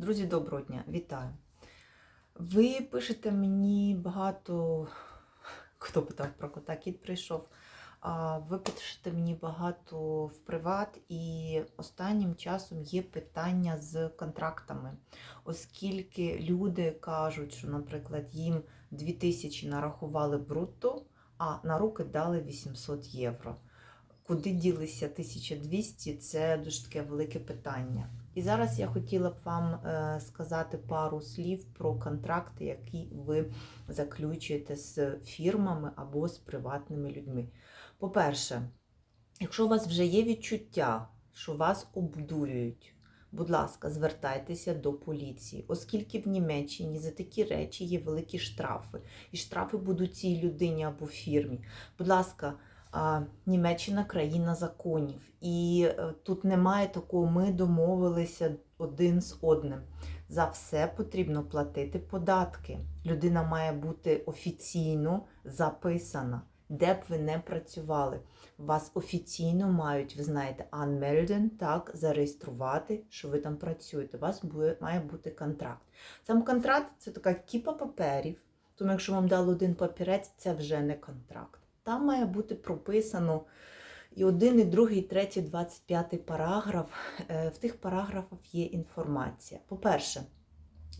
Друзі, доброго дня, вітаю. Ви пишете мені багато, хто питав про кота, кіт прийшов. Ви пишете мені багато в приват, і останнім часом є питання з контрактами, оскільки люди кажуть, що, наприклад, їм 2000 нарахували брутто, а на руки дали 800 євро. Куди ділися 1200 це дуже таке велике питання. І зараз я хотіла б вам е, сказати пару слів про контракти, які ви заключуєте з фірмами або з приватними людьми. По-перше, якщо у вас вже є відчуття, що вас обдурюють, будь ласка, звертайтеся до поліції, оскільки в Німеччині за такі речі є великі штрафи, і штрафи будуть цій людині або фірмі. Будь ласка. Німеччина країна законів, і е, тут немає такого, ми домовилися один з одним. За все потрібно платити податки. Людина має бути офіційно записана, де б ви не працювали. Вас офіційно мають, ви знаєте, anmelden, так, зареєструвати, що ви там працюєте. У вас має бути контракт. Сам контракт це така кіпа паперів, тому якщо вам дали один папірець, це вже не контракт. Там має бути прописано і один, і другий, і третій, 25 параграф. Е, В тих параграфах є інформація. По-перше,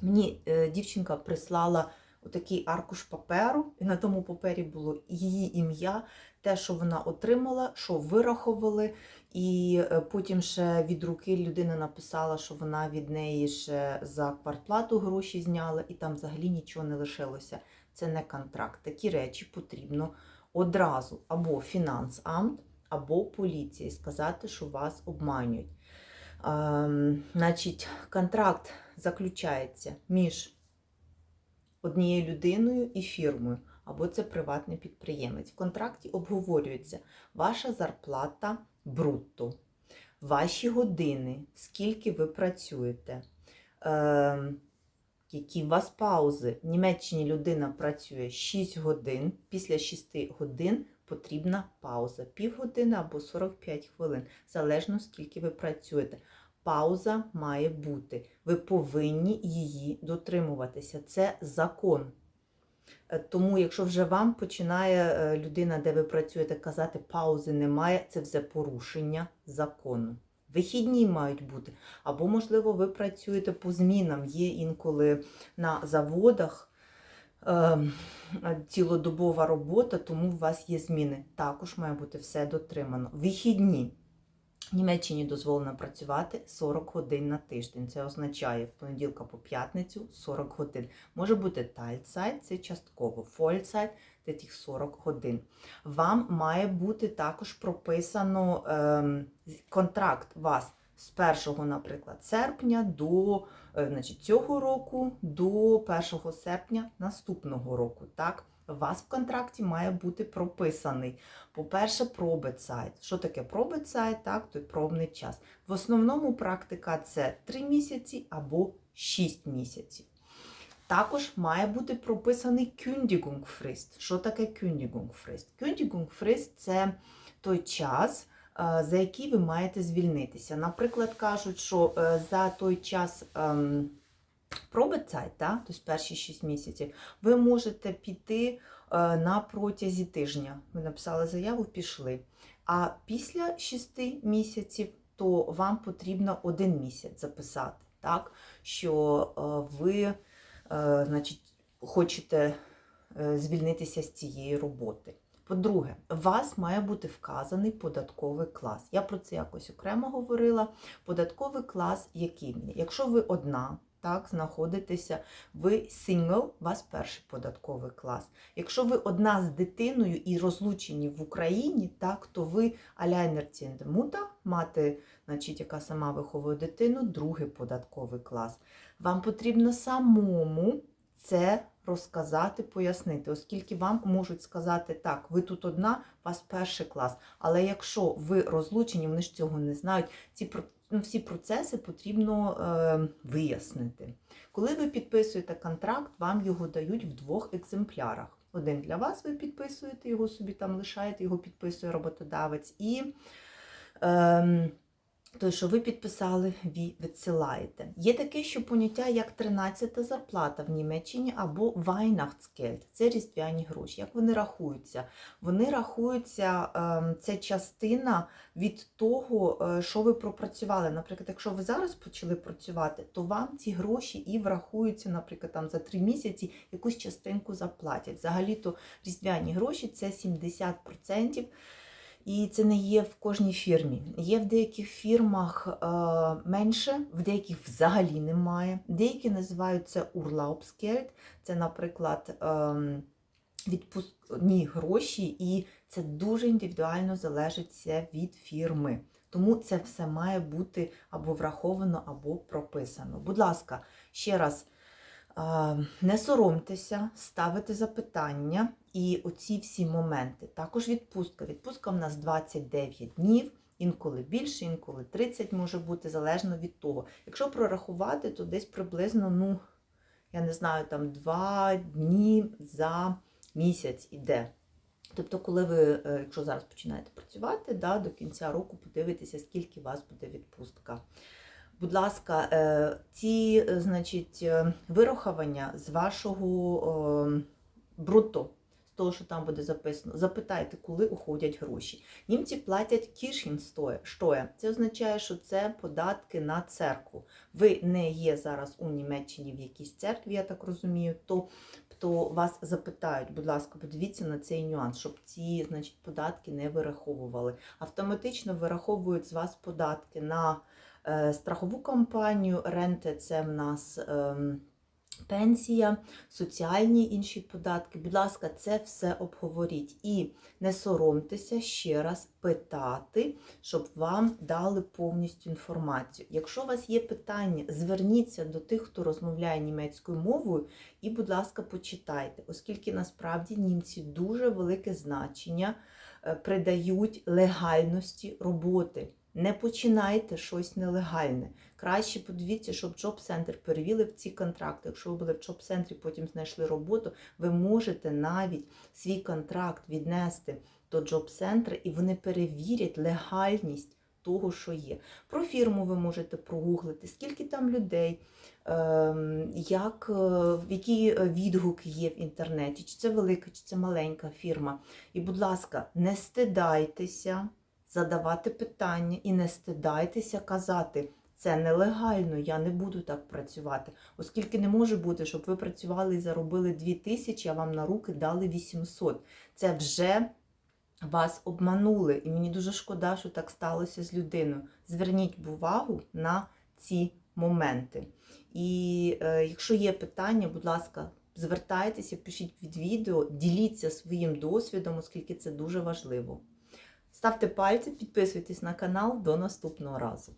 мені е, дівчинка прислала отакий аркуш паперу, і на тому папері було її ім'я, те, що вона отримала, що вирахували, і е, потім ще від руки людина написала, що вона від неї ще за квартплату гроші зняла, і там взагалі нічого не лишилося. Це не контракт. Такі речі потрібно одразу або фінансамт, або поліції сказати, що вас обманюють. Ем, значить, контракт заключається між однією людиною і фірмою, або це приватний підприємець. В контракті обговорюється ваша зарплата брутто, ваші години, скільки ви працюєте. Які у вас паузи. В Німеччині людина працює 6 годин, після 6 годин потрібна пауза. Півгодини або 45 хвилин, залежно скільки ви працюєте. Пауза має бути. Ви повинні її дотримуватися. Це закон. Е, Тому, якщо вже вам починає е, людина, де ви працюєте, казати паузи немає, це вже порушення закону. Вихідні мають бути. Або, можливо, ви працюєте по змінам. Є інколи на заводах е, цілодобова робота, тому у вас є зміни. Також має бути все дотримано. Вихідні. Німеччині дозволено працювати 40 годин на тиждень. Це означає в понеділка по п'ятницю 40 годин. Може бути тальцайт, це частково, фольцайт це тих 40 годин. Вам має бути також прописано ем, контракт вас з 1, наприклад, серпня до е, значить, цього року до 1 серпня наступного року. Так? У вас в контракті має бути прописаний. По-перше, пробит-сайт. Що таке пробит-сайт? Так, той пробний час. В основному практика це 3 місяці або 6 місяців. Також має бути прописаний Kündigungsfrist. Що таке Kündigungsfrist? Kündigungsfrist – це той час, за який ви маєте звільнитися. Наприклад, кажуть, що е, за той час ем, пробицайт, да, тобто перші 6 місяців, ви можете піти е, на протязі тижня. Ви написали заяву, пішли. А після 6 місяців то вам потрібно один місяць записати, так, що е, ви е, значить, хочете е, звільнитися з цієї роботи. По-друге, у вас має бути вказаний податковий клас. Я про це якось окремо говорила. Податковий клас який? Якщо ви одна, так, знаходитеся, ви сингл, у вас перший податковий клас. Якщо ви одна з дитиною і розлучені в Україні, так, то ви Mutter, мати, значить, яка сама виховує дитину, другий податковий клас. Вам потрібно самому це розказати, пояснити, оскільки вам можуть сказати, так, ви тут одна, вас перший клас. Але якщо ви розлучені, вони ж цього не знають, ці ну, всі процеси потрібно е, вияснити. Коли ви підписуєте контракт, вам його дають в двох екземплярах. Один для вас, ви підписуєте його собі там лишаєте, його підписує роботодавець. І ем, той, що ви підписали, ви відсилаєте. Є таке, що поняття як 13 зарплата в Німеччині або Weihnachtsgeld. Це різдвяні гроші. Як вони рахуються? Вони рахуються, ем, це частина від того, е, що ви пропрацювали. Наприклад, якщо ви зараз почали працювати, то вам ці гроші і врахуються, наприклад, там за 3 місяці якусь частинку заплатять. Взагалі-то різдвяні гроші це 70%. І це не є в кожній фірмі. Є в деяких фірмах е, менше, в деяких взагалі немає. Деякі називають це Urlaubsgeld. Це, наприклад, е, відпускні гроші, і це дуже індивідуально залежить від фірми. Тому це все має бути або враховано, або прописано. Будь ласка, ще раз. Не соромтеся, ставити запитання і оці всі моменти. Також відпустка. Відпустка в нас 29 днів, інколи більше, інколи 30 може бути, залежно від того. Якщо прорахувати, то десь приблизно, ну, я не знаю, там 2 дні за місяць іде. Тобто, коли ви, е, якщо зараз починаєте працювати, да, до кінця року подивитеся, скільки у вас буде відпустка. Будь ласка, е, ці, е, значить, е, вирахування з вашого брутто, з того, що там буде записано, запитайте, коли уходять гроші. Німці платять кішінстоє. Це означає, що це податки на церкву. Ви не є зараз у Німеччині в якійсь церкві, я так розумію, то то вас запитають, будь ласка, подивіться на цей нюанс, щоб ці значить, податки не вираховували. Автоматично вираховують з вас податки на страхову компанію, ренти це в нас. Е, Пенсія, соціальні інші податки. Будь ласка, це все обговоріть. І не соромтеся ще раз питати, щоб вам дали повністю інформацію. Якщо у вас є питання, зверніться до тих, хто розмовляє німецькою мовою, і, будь ласка, почитайте, оскільки насправді німці дуже велике значення е, придають легальності роботи. Не починайте щось нелегальне. Краще подивіться, щоб джоб-центр перевіли в ці контракти. Якщо ви були в джоб-центрі, потім знайшли роботу, ви можете навіть свій контракт віднести до джоб-центру, і вони перевірять легальність того, що є. Про фірму ви можете прогуглити, скільки там людей, ем, як, е, які відгуки є в інтернеті, чи це велика, чи це маленька фірма. І, будь ласка, не стидайтеся задавати питання і не стидайтеся казати. Це нелегально, я не буду так працювати. Оскільки не може бути, щоб ви працювали і заробили 2000, а вам на руки дали 800. Це вже вас обманули. І мені дуже шкода, що так сталося з людиною. Зверніть увагу на ці моменти. І е, якщо є питання, будь ласка, звертайтеся, пишіть під відео, діліться своїм досвідом, оскільки це дуже важливо. Ставте пальці, підписуйтесь на канал. До наступного разу.